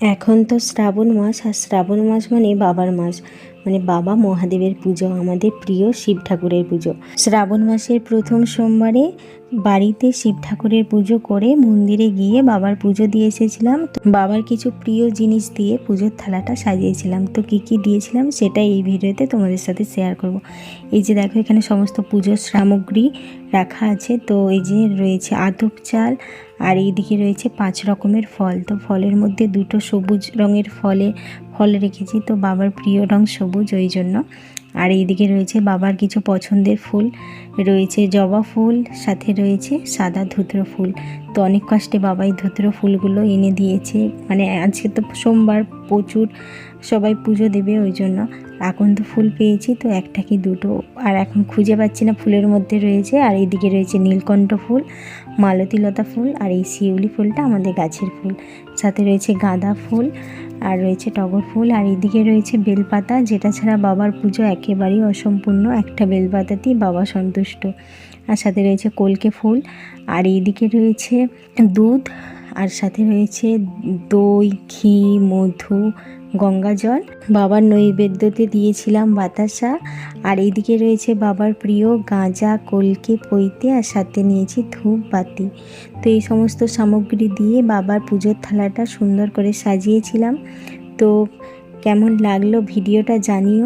এখন তো শ্রাবণ মাস আর শ্রাবণ মাস মানে বাবার মাস। মানে বাবা মহাদেবের পুজো, আমাদের প্রিয় শিব ঠাকুরের পুজো। শ্রাবণ মাসের প্রথম সোমবারে বাড়িতে শিব ঠাকুরের পুজো করে মন্দিরে গিয়ে বাবার পুজো দিয়ে এসেছিলাম। বাবার কিছু প্রিয় জিনিস দিয়ে পুজোর থালাটা সাজিয়েছিলাম। তো কী কী দিয়েছিলাম সেটা এই ভিডিওতে তোমাদের সাথে শেয়ার করব। এই যে দেখো, এখানে সমস্ত পুজোর সামগ্রী রাখা আছে। তো এই যে রয়েছে আতপ চাল আর এইদিকে রয়েছে পাঁচ রকমের ফল। তো ফলের মধ্যে দুটো সবুজ রঙের ফলে ফল রেখেছি। তো বাবার প্রিয় রং সবুজ, ওই জন্য। আর এইদিকে রয়েছে বাবার কিছু পছন্দের ফুল। রয়েছে জবা ফুল, সাথে রয়েছে সাদা ধুতরো ফুল। তো অনেক কষ্টে বাবাই ধুতরো ফুলগুলো এনে দিয়েছে। মানে আজকে তো সোমবার, প্রচুর সবাই পুজো দেবে, ওই জন্য এখন তো ফুল পেয়েছি। তো একটা কি দুটো, আর এখন খুঁজে পাচ্ছি না ফুলের মধ্যে রয়েছে। আর এইদিকে রয়েছে নীলকণ্ঠ ফুল মালতীলতা ফুল, আর এই শিউলি ফুলটা আমাদের গাছের ফুল। সাথে রয়েছে গাঁদা ফুল আর রয়েছে টগর ফুল আর এদিকে রয়েছে বেলপাতা, যেটা ছাড়া বাবার পুজো একেবারেই অসম্পূর্ণ। একটা বেলপাতাতেই বাবা সন্তুষ্ট। আর সাথে রয়েছে কলকে ফুল আর এইদিকে রয়েছে দুধ আর সাথে রয়েছে দই, ঘি, মধু, গঙ্গা জল। বাবার নৈবেদ্যতে দিয়েছিলাম বাতাসা। আর এইদিকে রয়েছে বাবার প্রিয় গাঁজা, কলকে পৈতে আর সাথে নিয়েছি ধূপ বাতি। তো এই সমস্ত সামগ্রী দিয়ে বাবার পুজোর থালাটা সুন্দর করে সাজিয়েছিলাম। তো কেমন লাগল ভিডিওটা জানিও।